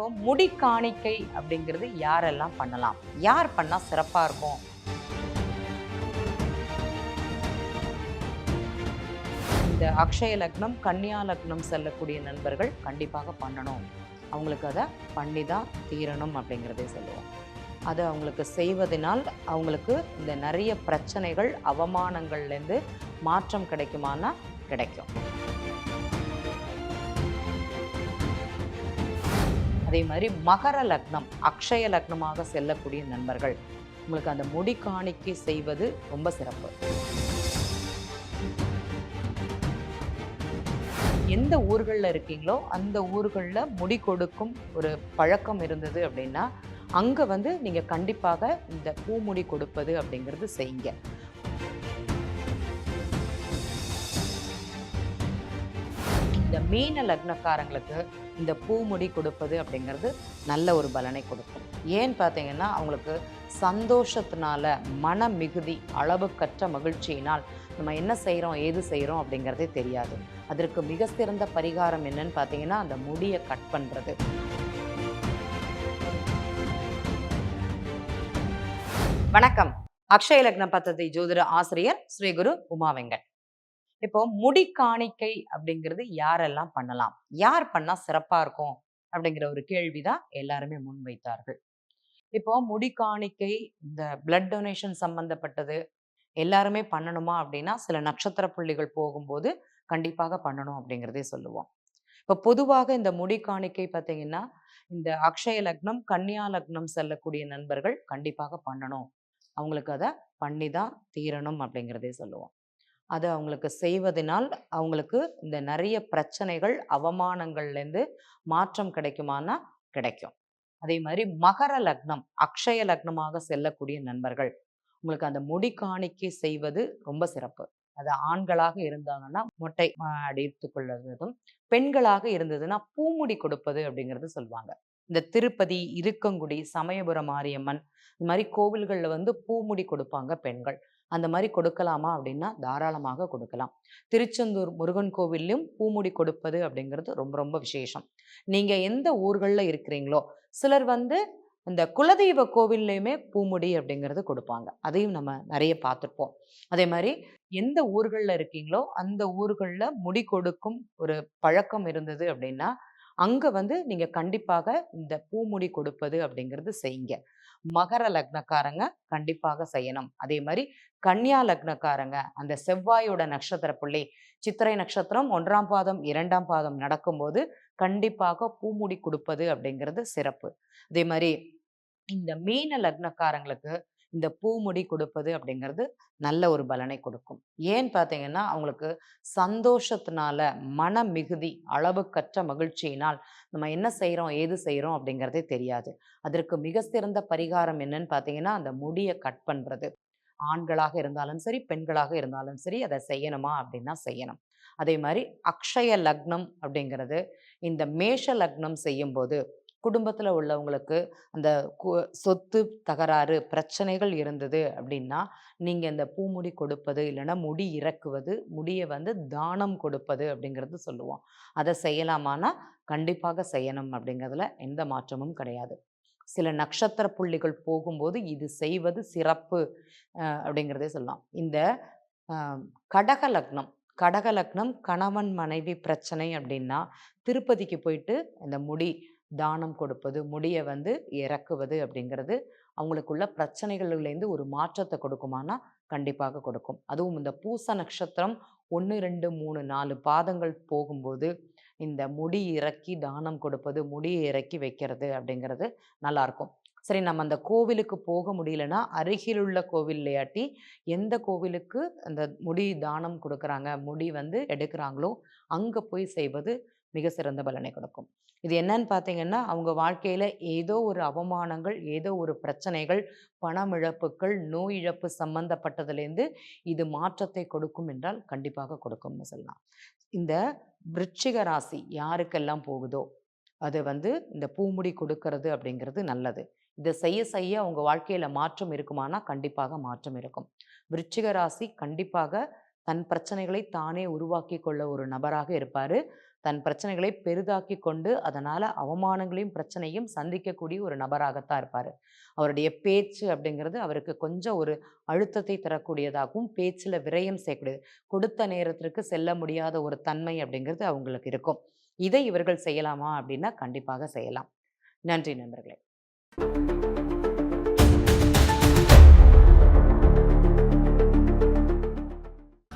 இப்போ முடி காணிக்கை அப்படிங்கிறது யாரெல்லாம் பண்ணலாம்? யார் பண்ணால் சிறப்பாக இருக்கும்? இந்த அக்ஷய லக்னம் கன்னியா லக்னம் செல்லக்கூடிய நண்பர்கள் கண்டிப்பாக பண்ணணும். அவங்களுக்கு அதை பண்ணி தான் தீரணும் அப்படிங்கிறதே சொல்லுவோம். அது அவங்களுக்கு செய்வதனால் அவங்களுக்கு இந்த நிறைய பிரச்சனைகள் அவமானங்கள்லேருந்து மாற்றம் கிடைக்குமானா கிடைக்கும். அதே மாதிரி மகர லக்னம் அக்ஷய லக்னமாக செல்லக்கூடிய நண்பர்கள். உங்களுக்கு அந்த முடி காணிக்கை செய்வது ரொம்ப சிறப்பு. எந்த ஊர்களில் இருக்கீங்களோ அந்த ஊர்களில் முடி கொடுக்கும் ஒரு பழக்கம் இருந்தது அப்படின்னா அங்கே வந்து நீங்கள் கண்டிப்பாக இந்த பூமுடி கொடுப்பது அப்படிங்கிறது செய்யுங்க. இந்த மீன லக்னக்காரங்களுக்கு இந்த பூமுடி கொடுப்பது அப்படிங்கிறது நல்ல ஒரு பலனை கொடுக்கும். ஏன்னு பார்த்தீங்கன்னா அவங்களுக்கு சந்தோஷத்தினால மன மிகுதி அளவுக்கற்ற மகிழ்ச்சியினால் நம்ம என்ன செய்கிறோம் ஏது செய்கிறோம் அப்படிங்கிறதே தெரியாது. அதற்கு மிக சிறந்த பரிகாரம் என்னன்னு பார்த்தீங்கன்னா அந்த முடியை கட் பண்ணுறது வணக்கம். அக்ஷய லக்ன பத்ததி ஜோதிட ஆசிரியர் ஸ்ரீகுரு உமாவெங்கன் உமா வெங்கட். இப்போ முடி காணிக்கை அப்படிங்கிறது யாரெல்லாம் பண்ணலாம்? யார் பண்ணா சிறப்பா இருக்கும்? அப்படிங்கிற ஒரு கேள்விதான் எல்லாருமே முன்வைத்தார்கள். இப்போ முடி காணிக்கை இந்த பிளட் டொனேஷன் சம்பந்தப்பட்டது எல்லாருமே பண்ணணுமா அப்படின்னா சில நட்சத்திர புள்ளிகள் போகும்போது கண்டிப்பாக பண்ணணும் அப்படிங்கிறதே சொல்லுவோம். இப்போ பொதுவாக இந்த முடி காணிக்கை பார்த்தீங்கன்னா இந்த அக்ஷய லக்னம் கன்னியா லக்னம் செல்லக்கூடிய நண்பர்கள் கண்டிப்பாக பண்ணணும். அவங்களுக்கு அதை பண்ணி தான் தீரணும் அப்படிங்கிறதே சொல்லுவோம். அது அவங்களுக்கு செய்வதனால் அவங்களுக்கு இந்த நிறைய பிரச்சனைகள் அவமானங்கள்லேருந்து மாற்றம் கிடைக்குமானா கிடைக்கும். அதே மாதிரி மகர லக்னம் அக்ஷய லக்னமாக செல்லக்கூடிய நண்பர்கள் உங்களுக்கு அந்த முடி காணிக்கை செய்வது ரொம்ப சிறப்பு. அது ஆண்களாக இருந்தாங்கன்னா மொட்டை அடித்து கொள்வதும் பெண்களாக இருந்ததுன்னா பூமுடி கொடுப்பது அப்படிங்கிறது சொல்லுவாங்க. இந்த திருப்பதி இருக்கங்குடி சமயபுரம் மாரியம்மன் இந்த மாதிரி கோவில்களில் வந்து பூமுடி கொடுப்பாங்க பெண்கள். அந்த மாதிரி கொடுக்கலாமா அப்படின்னா தாராளமாக கொடுக்கலாம். திருச்செந்தூர் முருகன் கோவில்லையும் பூமுடி கொடுப்பது அப்படிங்கிறது ரொம்ப ரொம்ப விசேஷம். நீங்க எந்த ஊர்களில் இருக்கிறீங்களோ சிலர் வந்து இந்த குலதெய்வ கோவில்லையுமே பூமுடி அப்படிங்கிறது கொடுப்பாங்க. அதையும் நம்ம நிறைய பார்த்துருப்போம். அதே மாதிரி எந்த ஊர்களில் இருக்கீங்களோ அந்த ஊர்களில் முடி கொடுக்கும் ஒரு பழக்கம் இருந்தது அப்படின்னா அங்கே வந்து நீங்கள் கண்டிப்பாக இந்த பூமுடி கொடுப்பது அப்படிங்கிறது செய்யுங்க. மகர லக்னக்காரங்க கண்டிப்பாக செய்யணும். அதே மாதிரி கன்னியா லக்னக்காரங்க அந்த செவ்வாயோட நட்சத்திர புள்ளி சித்திரை நட்சத்திரம் ஒன்றாம் பாதம் இரண்டாம் பாதம் நடக்கும்போது கண்டிப்பாக பூமுடி கொடுப்பது அப்படிங்கிறது சிறப்பு. அதே மாதிரி இந்த மீன லக்னக்காரங்களுக்கு இந்த பூமுடி கொடுப்பது அப்படிங்கிறது நல்ல ஒரு பலனை கொடுக்கும். ஏன்னு பார்த்தீங்கன்னா அவங்களுக்கு சந்தோஷத்தினால மன மிகுதி அளவுக்கற்ற மகிழ்ச்சியினால் நம்ம என்ன செய்கிறோம் ஏது செய்கிறோம் அப்படிங்கிறதே தெரியாது. அதற்கு மிக சிறந்த பரிகாரம் என்னன்னு பார்த்தீங்கன்னா அந்த முடியை கட் பண்ணுறது ஆண்களாக இருந்தாலும் சரி பெண்களாக இருந்தாலும் சரி அதை செய்யணுமா அப்படின்னா செய்யணும். அதே மாதிரி அக்ஷய லக்னம் அப்படிங்கிறது இந்த மேஷ லக்னம் செய்யும்போது குடும்பத்தில் உள்ளவங்களுக்கு அந்த கு- சொத்து தகராறு பிரச்சனைகள் இருந்தது அப்படின்னா நீங்கள் இந்த பூமுடி கொடுப்பது இல்லைன்னா முடி இறக்குவது முடியை வந்து தானம் கொடுப்பது அப்படிங்கிறது சொல்லுவோம். அதை செய்யலாமானா கண்டிப்பாக செய்யணும் அப்படிங்கிறதுல எந்த மாற்றமும் கிடையாது. சில நட்சத்திர புள்ளிகள் போகும்போது இது செய்வது சிறப்பு அப்படிங்கிறதே சொல்லலாம். இந்த கடக லக்னம் கடக லக்னம் கணவன் மனைவி பிரச்சனை அப்படின்னா திருப்பதிக்கு போயிட்டு இந்த முடி தானம் கொடுப்பது முடியை வந்து இறக்குவது அப்படிங்கிறது அவங்களுக்குள்ள பிரச்சனைகள்லேருந்து ஒரு மாற்றத்தை கொடுக்குமானா கண்டிப்பாக கொடுக்கும். அதுவும் இந்த பூச நட்சத்திரம் ஒன்று ரெண்டு மூணு நாலு பாதங்கள் போகும்போது இந்த முடி இறக்கி தானம் கொடுப்பது முடியை இறக்கி வைக்கிறது அப்படிங்கிறது நல்லா இருக்கும் சரி நம்ம அந்த கோவிலுக்கு போக முடியலன்னா அருகிலுள்ள கோவில்லையாட்டி எந்த கோவிலுக்கு அந்த முடி தானம் கொடுக்குறாங்க முடி வந்து எடுக்கிறாங்களோ அங்கே போய் செய்வது மிக சிறந்த பலனை கொடுக்கும். இது என்னன்னு பார்த்தீங்கன்னா அவங்க வாழ்க்கையில் ஏதோ ஒரு அவமானங்கள் ஏதோ ஒரு பிரச்சனைகள் பணம் இழப்புகள் நோய் இழப்பு சம்பந்தப்பட்டதுலேருந்து இது மாற்றத்தை கொடுக்கும் என்றால் கண்டிப்பாக கொடுக்கும்னு சொல்லலாம். இந்த விருச்சிக ராசி யாருக்கெல்லாம் போகுதோ அது வந்து இந்த பூமுடி கொடுக்கறது அப்படிங்கிறது நல்லது. இதை செய்ய செய்ய அவங்க வாழ்க்கையில் மாற்றம் இருக்குமானா கண்டிப்பாக மாற்றம் இருக்கும். விருச்சிக ராசி கண்டிப்பாக தன் பிரச்சனைகளை தானே உருவாக்கி கொள்ள ஒரு நபராக இருப்பார். தன் பிரச்சனைகளை பெரிதாக்கி கொண்டு அதனால அவமானங்களையும் பிரச்சனையும் சந்திக்கக்கூடிய ஒரு நபராகத்தான் இருப்பாரு. அவருடைய பேச்சு அப்படிங்கிறது அவருக்கு கொஞ்சம் ஒரு அழுத்தத்தை தரக்கூடியதாகவும் பேச்சுல விரயம் செய்யக்கூடியது. கொடுத்த நேரத்திற்கு செல்ல முடியாத ஒரு தன்மை அப்படிங்கிறது அவங்களுக்கு இருக்கும். இதை இவர்கள் செய்யலாமா அப்படின்னா கண்டிப்பாக செய்யலாம். நன்றி நண்பர்களே.